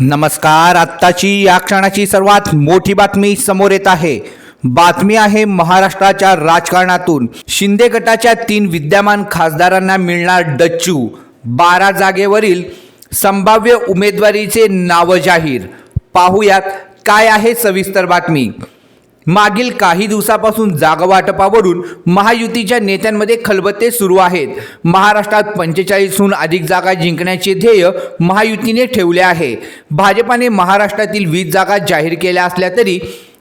नमस्कार आत्ताची या क्षणाची सर्वात मोठी बातमी समोर येत आहे. बातमी आहे महाराष्ट्राच्या राजकारणातून. शिंदे गटाच्या तीन विद्यमान खासदारांना मिळणार डच्चू. बारा जागेवरील संभाव्य उमेदवारीचे नाव जाहीर. पाहूयात काय आहे सविस्तर बातमी. मागील काही दिवसापासून जागावाटपावरून महायुतीच्या नेत्यांमध्ये खलबत्ते सुरू आहेत. महाराष्ट्रात पंचेचाळीसहून अधिक जागा जिंकण्याचे ध्येय महायुतीने ठेवले आहे. भाजपाने महाराष्ट्रातील वीस जागा जाहीर केल्या असल्या तरी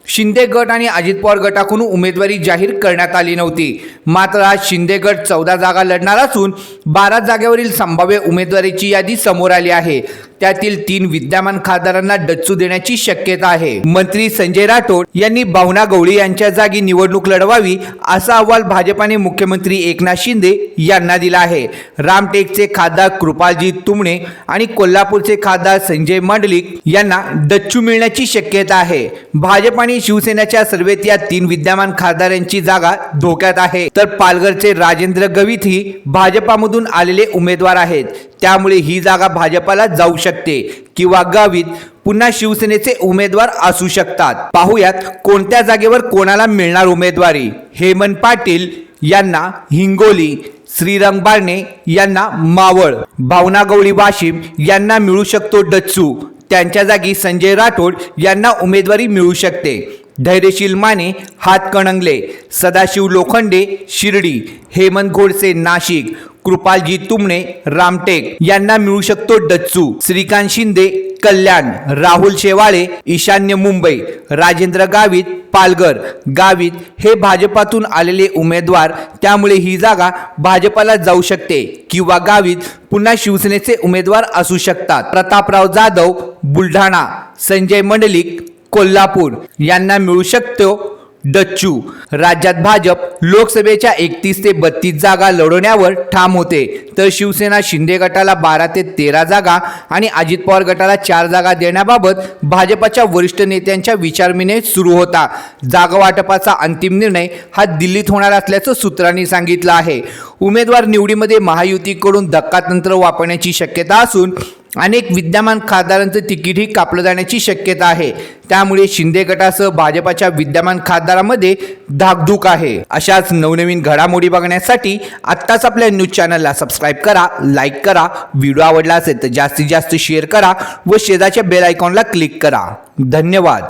शिंदे गट आणि अजित पवार गटाकडून उमेदवारी जाहीर करण्यात आली नव्हती. मात्र आज शिंदे गट चौदा जागा लढणार असून बारा जागेवरील संभाव्य उमेदवारीची यादी समोर आली आहे. त्यातील तीन विद्यमान खासदारांना डच्चू देण्याची शक्यता आहे. मंत्री संजय राठोड यांनी भावना गवळी यांच्या जागी निवडणूक लढवावी असा अहवाल भाजपाने मुख्यमंत्री एकनाथ शिंदे यांना दिला आहे. रामटेकचे खासदार कृपालजी तुमणे आणि कोल्हापूरचे खासदार संजय मंडलिक यांना डच्चू मिळण्याची शक्यता आहे. भाजप आणि शिवसेनेच्या सर्वेत या तीन विद्यमान खासदारांची जागा धोक्यात आहे. तर पालघरचे राजेंद्र गवित ही भाजपामधून आलेले उमेदवार आहेत. त्यामुळे ही जागा भाजपाला जाऊ शकते किंवा गावीत पुन्हा शिवसेनेचे उमेदवार असू शकतात. पाहुयात कोणत्या जागेवर कोणाला मिळणार उमेदवारी? हेमंत पाटील यांना हिंगोली श्रीरंग बारणे यांना मावळ भावना गवळी वाशिम यांना मिळू शकतो डच्चू. त्यांच्या जागी संजय राठोड यांना उमेदवारी मिळू शकते. धैर्यशील माने हातकणंगले सदाशिव लोखंडे शिर्डी हेमंत गोडसे नाशिक. कृपालजी तुमणे रामटेक यांना मिळू शकतो डच्चू. श्रीकांत शिंदे कल्याण. राहुल शेवाळे ईशान्य मुंबई. राजेंद्र गावित पालघर गावित हे भाजपातून आलेले उमेदवार त्यामुळे ही जागा भाजपाला जाऊ शकते किंवा गावित पुन्हा शिवसेनेचे उमेदवार असू शकतात. प्रतापराव जाधव बुलढाणा संजय मंडलिक कोल्हापूर यांना मिळू शकतो डच्चू. राज्यात भाजप लोकसभेच्या एकतीस ते बत्तीस जागा लढवण्यावर ठाम होते. तर शिवसेना शिंदे गटाला बारा ते तेरा जागा आणि अजित पवार गटाला चार जागा देण्याबाबत भाजपाच्या वरिष्ठ नेत्यांच्या विचारविनिमय सुरू होता. जागा वाटपाचा अंतिम निर्णय हा दिल्लीत होणार असल्याचं सूत्रांनी सांगितलं आहे. उमेदवार निवडीमध्ये महायुतीकडून धक्कातंत्र वापरण्याची शक्यता असून अनेक विद्यमान खासदारांचं तिकीटही कापलं जाण्याची शक्यता आहे. त्यामुळे शिंदे गटासह भाजपाच्या विद्यमान खासदारामध्ये धाकधूक आहे. अशाच नवनवीन घडामोडी बघण्यासाठी आत्ताच आपल्या न्यूज चॅनलला सबस्क्राईब करा लाईक करा व्हिडिओ आवडला असेल तर जास्तीत जास्त शेअर करा व शेजारच्या बेल आयकॉनला क्लिक करा. धन्यवाद.